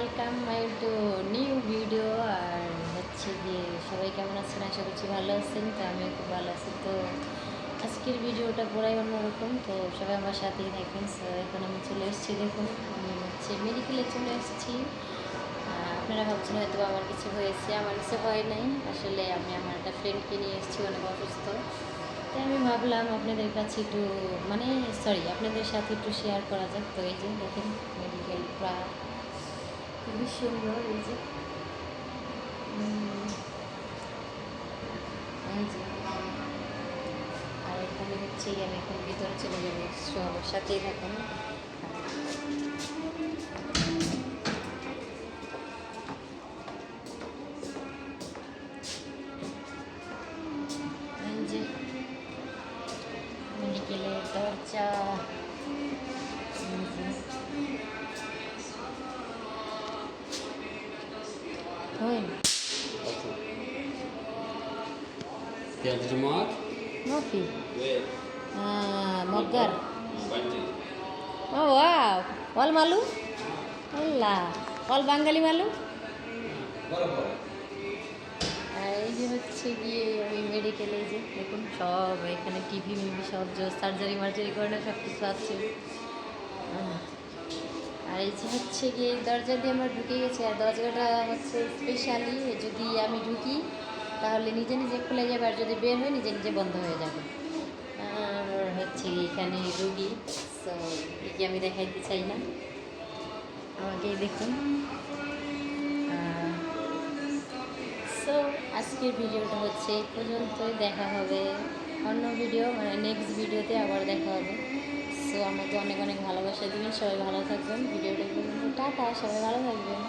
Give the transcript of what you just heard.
Welcome my to new video আর হচ্ছে গিয়ে সবাই কেমন আছেন? আশা করছি ভালো আছেন, তো আমিও খুব ভালো আছি। তো আজকের ভিডিওটা পুরাই অন্যরকম। তো সবাই আমার সাথেই থাকবেন এখন আমি চলে এসেছি, দেখুন, আমি হচ্ছে মেডিকেলে চলে এসেছি। আপনারা ভাবছেন হয়তো আমার কিছু হয়েছে, আমার কিছু হয় নাই। আসলে আমি আমার একটা ফ্রেন্ডকে নিয়ে এসেছি অনেক অসুস্থ। তাই আমি ভাবলাম আপনাদের কাছে একটু মানে সরি আপনাদের সাথে একটু শেয়ার করা যাক। তো এই যে দেখেন মেডিকেল প্রা খুবই সুন্দর এই যে। এই আর এখানে হচ্ছে আমি এখন ভিতরে চলে যাব আমার সাথেই থাকুন। যে মেডিকেলের দরজা হইল Quer de moto? Mofi. Where? Ah, Mogar. Oh wow. All malu? Allah. All বাঙালি মালু বরাবর এই যে হচ্ছে গিয়ে আমি মেডিকেলে যে দেখুন সব এখানে টিভি মিভি সব সার্জারি মার্জারি করে না সব কিছু আছে এই হচ্ছে গিয়ে দরজা দিয়ে আমরা ঢুকে গেছি, আর দরজাটা হচ্ছে স্পেশালি যদি আমি ঢুকি, তাহলে নিজে নিজে খুলে যাবে, আর যদি বের হয় নিজে নিজে বন্ধ হয়ে যাবে। আর হচ্ছে এখানে রুগী সো একে আমি দেখাইতে চাই না। আমাকেই দেখুন। সো আজকের ভিডিওটা হচ্ছে এই পর্যন্তই, দেখা হবে অন্য ভিডিও মানে নেক্সট ভিডিওতে আবার দেখা হবে। সো আমাকে অনেক অনেক ভালোবাসা দিবেন। সবাই ভালো থাকবেন। ভিডিওটা টাটা সবাই ভালো থাকবেন।